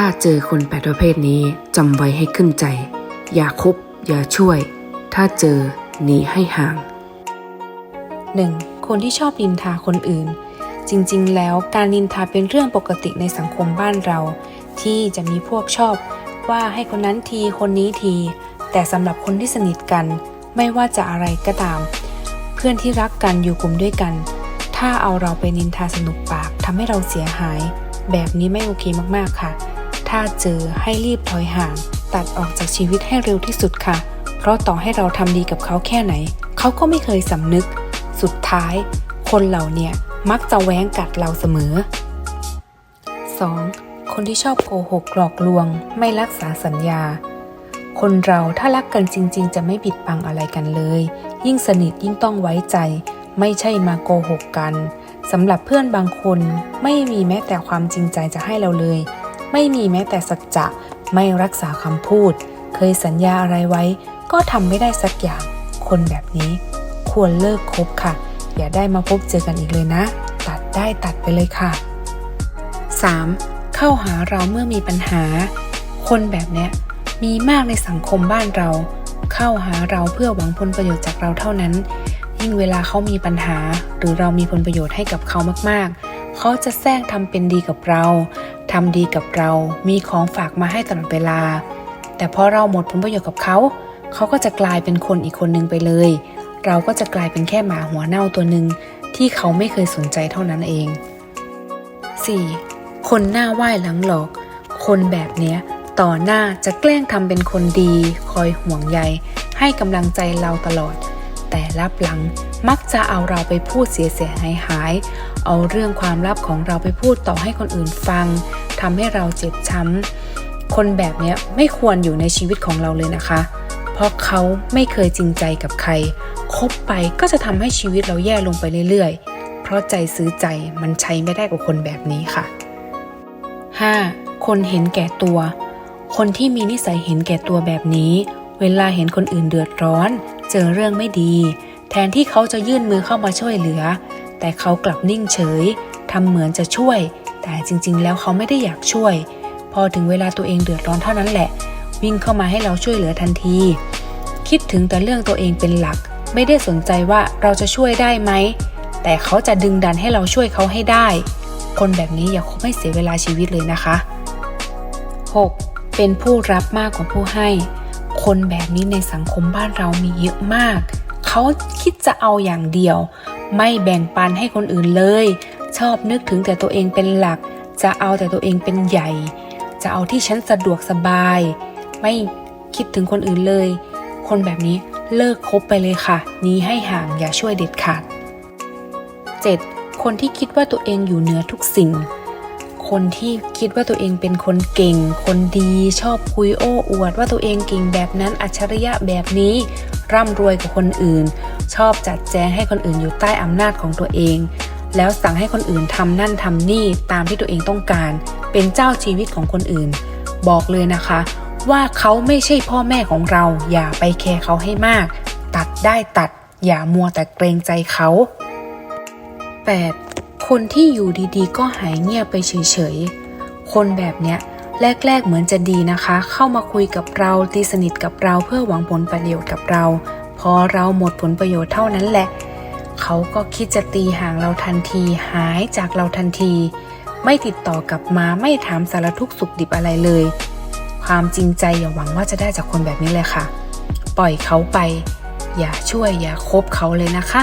ถ้าเจอคนแปดประเภทนี้จำไว้ให้ขึ้นใจ อย่าคบอย่าช่วย ถ้าเจอหนีให้ห่าง 1. คนที่ชอบนินทาคนอื่น จริงๆ แล้วการนินทาเป็นเรื่องปกติในสังคมบ้านเรา ที่จะมีพวกชอบ ว่าให้คนนั้นทีคนนี้ที แต่สำหรับคนที่สนิทกัน ไม่ว่าจะอะไรก็ตาม เพื่อนที่รักกันอยู่กลุ่มด้วยกัน ถ้าเอาเราไปนินทาสนุกปากทำให้เราเสียหาย แบบนี้ไม่โอเคมากๆค่ะ ถ้าเจอให้รีบถอยห่าง ตัดออกจากชีวิตให้เร็วที่สุดค่ะ เพราะต่อให้เราทำดีกับเขาแค่ไหน เขาก็ไม่เคยสำนึก สุดท้าย คนเหล่าเนี่ยมักจะแว้งกัดเราเสมอ 2. คนที่ชอบโกหกหลอกลวง ไม่รักษาสัญญา คนเราถ้ารักกันจริง ๆ จะไม่ปิดบังอะไรกันเลย ยิ่งสนิทยิ่งต้องไว้ใจ ไม่ใช่มาโกหกกันสำหรับเพื่อนบางคนไม่มีแม้แต่ความจริงใจจะให้เราเลย ไม่มีแม้แต่สัจจะไม่รักษาคำพูด เคยสัญญาอะไรไว้ ก็ทำไม่ได้สักอย่าง คนแบบนี้ ควรเลิกคบค่ะ อย่าได้มาพบเจอกันอีกเลยนะ ตัดได้ตัดไปเลยค่ะ 3. เข้าหาเราเมื่อมีปัญหา คนแบบเนี้ยมีมากในสังคมบ้านเรา เข้าหาเราเพื่อหวังผลประโยชน์จากเราเท่านั้น ยิ่งเวลาเขามีปัญหา หรือเรามีผลประโยชน์ให้กับเขามากๆ เขาจะแซงทำเป็นดีกับเรา ทำดีกับเรา มีของฝากมาให้ตลอดเวลา แต่พอเราหมดผลประโยชน์กับเขา เขาก็จะกลายเป็นคนอีกคนนึงไปเลย เราก็จะกลายเป็นแค่หมาหัวเน่าตัวหนึ่งที่เขาไม่เคยสนใจเท่านั้นเอง 4. คนหน้าไหว้หลังหลอก คนแบบเนี้ยต่อหน้าจะแกล้งทำเป็นคนดี คอยห่วงใย ให้กำลังใจเราตลอด แต่รับหลังมักจะเอาเราไปพูดเสียเสียหายหาย เอาเรื่องความลับของเราไปพูดต่อให้คนอื่นฟังทำให้เราเจ็บช้ำคนแบบนี้ไม่ควรอยู่ในชีวิตของเราเลยนะคะ เพราะเขาไม่เคยจริงใจกับใคร คบไปก็จะทำให้ชีวิตเราแย่ลงไปเรื่อยๆ เพราะใจซื้อใจมันใช้ไม่ได้กับคนแบบนี้ค่ะ 5. คนเห็นแก่ตัว คนที่มีนิสัยเห็นแก่ตัวแบบนี้ เวลาเห็นคนอื่นเดือดร้อน เจอเรื่องไม่ดี แทนที่เขาจะยื่นมือเข้ามาช่วยเหลือ แต่เขากลับนิ่งเฉยทำเหมือนจะช่วย แต่จริงๆ แล้วเขาไม่ได้อยากช่วย พอถึงเวลาตัวเองเดือดร้อนเท่านั้นแหละ วิ่งเข้ามาให้เราช่วยเหลือทันที คิดถึงแต่เรื่องตัวเองเป็นหลัก ไม่ได้สนใจว่าเราจะช่วยได้ไหม แต่เขาจะดึงดันให้เราช่วยเขาให้ได้ คนแบบนี้อย่าคบให้เสียเวลาชีวิตเลยนะคะ 6. เป็นผู้รับมากกว่าผู้ให้ คนแบบนี้ในสังคมบ้านเรามีเยอะมาก เขาคิดจะเอาอย่างเดียว ไม่แบ่งปันให้คนอื่นเลย ชอบนึกถึงแต่ตัวเองเป็นหลัก จะเอาแต่ตัวเองเป็นใหญ่ จะเอาที่ฉันสะดวกสบาย ไม่คิดถึงคนอื่นเลย คนแบบนี้เลิกคบไปเลยค่ะหนี้ให้ห่างอย่าช่วยเด็ดขาด 7. คนที่คิดว่าตัวเองอยู่เหนือทุกสิ่ง คนที่คิดว่าตัวเองเป็นคนเก่ง คนดีชอบคุยโอ้อวด ว่าตัวเองเก่งแบบนั้นอัจฉริยะแบบนี้ ร่ำรวยกว่าคนอื่น ชอบจัดแจงให้คนอื่นอยู่ใต้อำนาจของตัวเอง แล้วสั่งให้คนอื่นทำนั่นทำนี่ตามที่ตัวเองต้องการ เป็นเจ้าชีวิตของคนอื่น บอกเลยนะคะ ว่าเขาไม่ใช่พ่อแม่ของเรา อย่าไปแคร์เขาให้มาก ตัดได้ตัด อย่ามัวแต่เกรงใจเขา 8. คนที่อยู่ดีๆ ก็หายเงียบไปเฉยๆ คนแบบเนี้ยแรกๆเหมือนจะดีนะคะ เข้ามาคุยกับเราตีสนิทกับเราเพื่อหวังผลประโยชน์กับเรา พอเราหมดผลประโยชน์เท่านั้นแหละ เขาก็คิดจะตีห่างเราทันที หายจากเราทันที ไม่ติดต่อกลับมาไม่ถามสารทุกสุขดิบอะไรเลย ความจริงใจอย่าหวังว่าจะได้จากคนแบบนี้เลยค่ะ ปล่อยเขาไป อย่าช่วยอย่าคบเขาเลยนะคะ